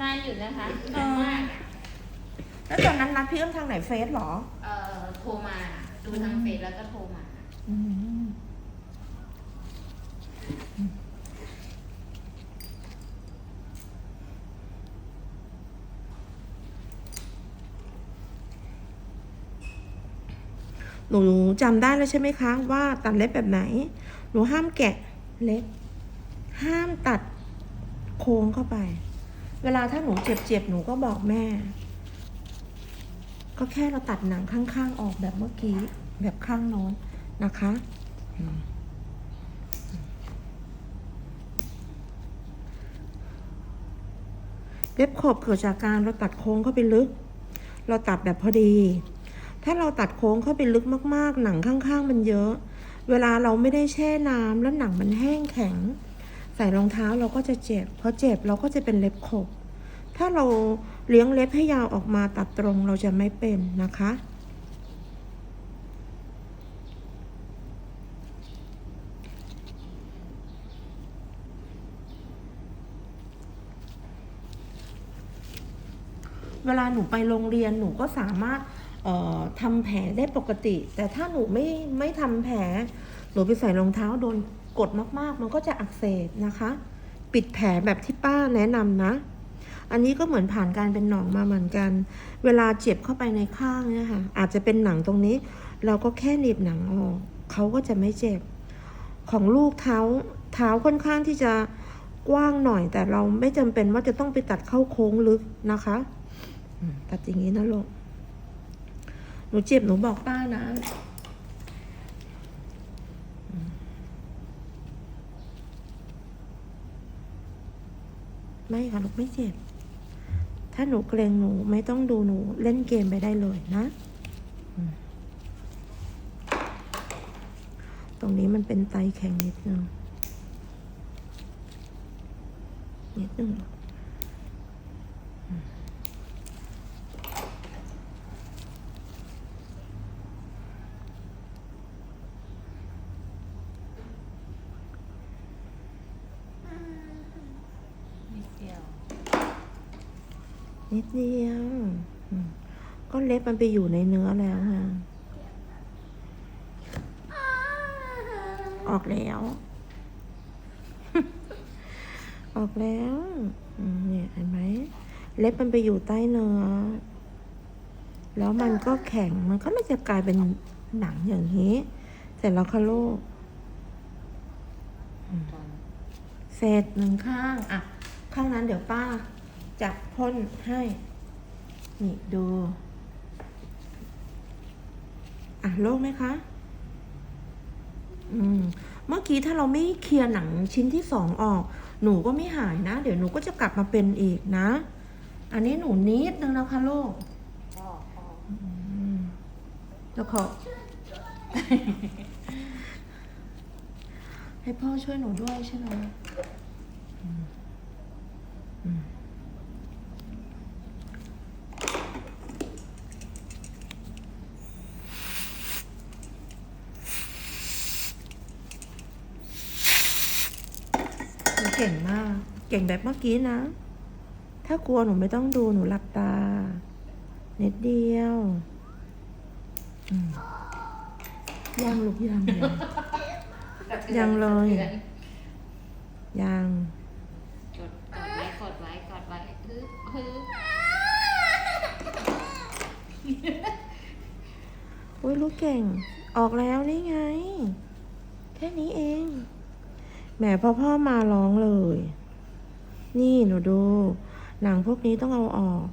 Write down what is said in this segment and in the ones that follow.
นานอยู่นะคะเออนานมากอะแล้วตอนนั้นนัดพี่เอื้อมทางไหนเฟซเหรอ เอ่อโทรมาดูทางเฟซแล้วก็โทรมาอืมหนูจำได้แล้วใช่ไหมคะ ว่าตัดเล็บแบบไหน หนูห้ามแกะเล็บ ห้ามตัดโค้งเข้าไป เวลาถ้าหนูเจ็บๆ หนูก็บอกแม่ ก็แค่เราตัดหนังข้างๆ ออกแบบเมื่อกี้ แบบข้างโน้นนะคะเล็บขอบเกิดจากการเราตัดโค้งเข้าไปลึก เราตัดแบบพอดี ถ้าเราตัดโค้งเข้าไปลึกมากๆ หนังข้างๆ มันเยอะ เวลาเราไม่ได้แช่น้ำแล้วหนังมันแห้งแข็ง ส่รองเท้าเราก็จะเจ็บพอเจ็บเราก็จะเป็นเล็บขบ ถ้าเราเลี้ยงเล็บให้ยาวออกมาตัดตรงเราจะไม่เป็นนะคะ เวลาหนูไปโรงเรียนหนูก็สามารถทำแผลได้ปกติ แต่ถ้าหนูไม่ไม่ทำแผลหนูไปใส่รองเท้าโดน กดมากๆ มันก็จะอักเสบนะคะ ปิดแผลแบบที่ป้าแนะนำนะ อันนี้ก็เหมือนผ่านการเป็นหนองมาเหมือนกัน เวลาเจ็บเข้าไปในข้างเนี่ยค่ะอาจจะเป็นหนังตรงนี้ เราก็แค่หนีบหนังออกเขาก็จะไม่เจ็บ ของลูกเท้าเท้าค่อนข้างที่จะกว้างหน่อย แต่เราไม่จำเป็นว่าจะต้องไปตัดเข้าโค้งลึกนะคะตัดอย่างนี้นะลูกหนูเจ็บหนูบอกป้านะ ไม่ค่ะลูกไม่เจ็บ ถ้าหนูเกรงหนูไม่ต้องดูหนูเล่นเกมไปได้เลยนะ ตรงนี้มันเป็นไตแข็งนิดนึง นิดนึง อืม นิดเดียวก็เล็บมันไปอยู่ในเนื้อแล้วค่ะออกแล้ว ออกแล้วเนี่ยเห็นไหม เล็บมันไปอยู่ใต้เนื้อ แล้วมันก็แข็ง มันก็เลยจะกลายเป็นหนังอย่างนี้ เสร็จแล้วค่ะลูกเสร็จหนึ่งข้าง อะ ข้างนั้นเดี๋ยวป้า จะพ่นให้ นี่ดู อะโล่งไหมคะ อืม เมื่อกี้ถ้าเราไม่เคลียร์หนังชิ้นที่สองออก หนูก็ไม่หายนะ เดี๋ยวหนูก็จะกลับมาเป็นอีกนะ อันนี้หนูนิดนึงนะคะลูกพ่อพ่ออืมแล้วขอให้พ่อช่วยหนูด้วยใช่ไหมอืมอืมหนู เก่งมาก เก่งแบบเมื่อกี้นะ ถ้ากลัวหนูไม่ต้องดูหนูหลับตานิดเดียวอืมยังลูกยังยังยังเลย ยังกดกดไว้กดไว้กดไว้ฮึบฮึบอุ้ยลูกเก่ง ออกแล้วนี่ไง แค่นี้เอง แหมพอพ่อมาร้องเลย นี่หนูดู หนังพวกนี้ต้องเอาออก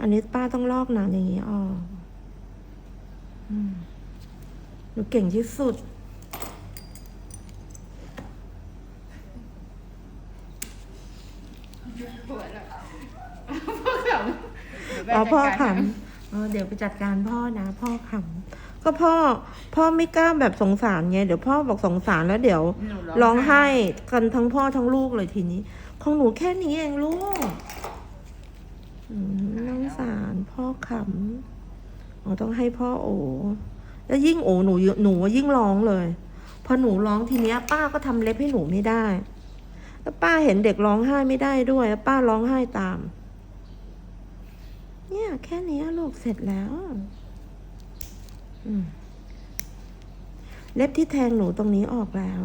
อันนี้ป้าต้องลอกหนังอย่างนี้ออกหนูเก่งที่สุด ปวดแล้วพ่อขำอ๋อพ่อขำเออเดี๋ยวไปจัดการพ่อนะ พ่อขำก็พ่อ พ่อไม่กล้าแบบสงสารไงเดี๋ยวพ่อบอกสงสารแล้วเดี๋ยวหนูร้องไห้กันทั้งพ่อทั้งลูกเลยทีนี้ ของหนูแค่นี้เองลูกอืมน้องสารพ่อขำอ๋อต้องให้พ่อโอแล้วยิ่งโอหนูเยอะหนูยิ่งร้องเลย พอหนูร้องทีเนี้ย ป้าก็ทำเล็บให้หนูไม่ได้ แล้วป้าเห็นเด็กร้องไห้ไม่ได้ด้วยแล้วป้าร้องไห้ตาม เนี่ย แค่นี้ลูกเสร็จแล้วเล็บที่แทงหนูตรงนี้ออกแล้ว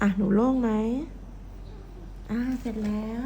อะหนูโล่งไหมอ่าเสร็จแล้ว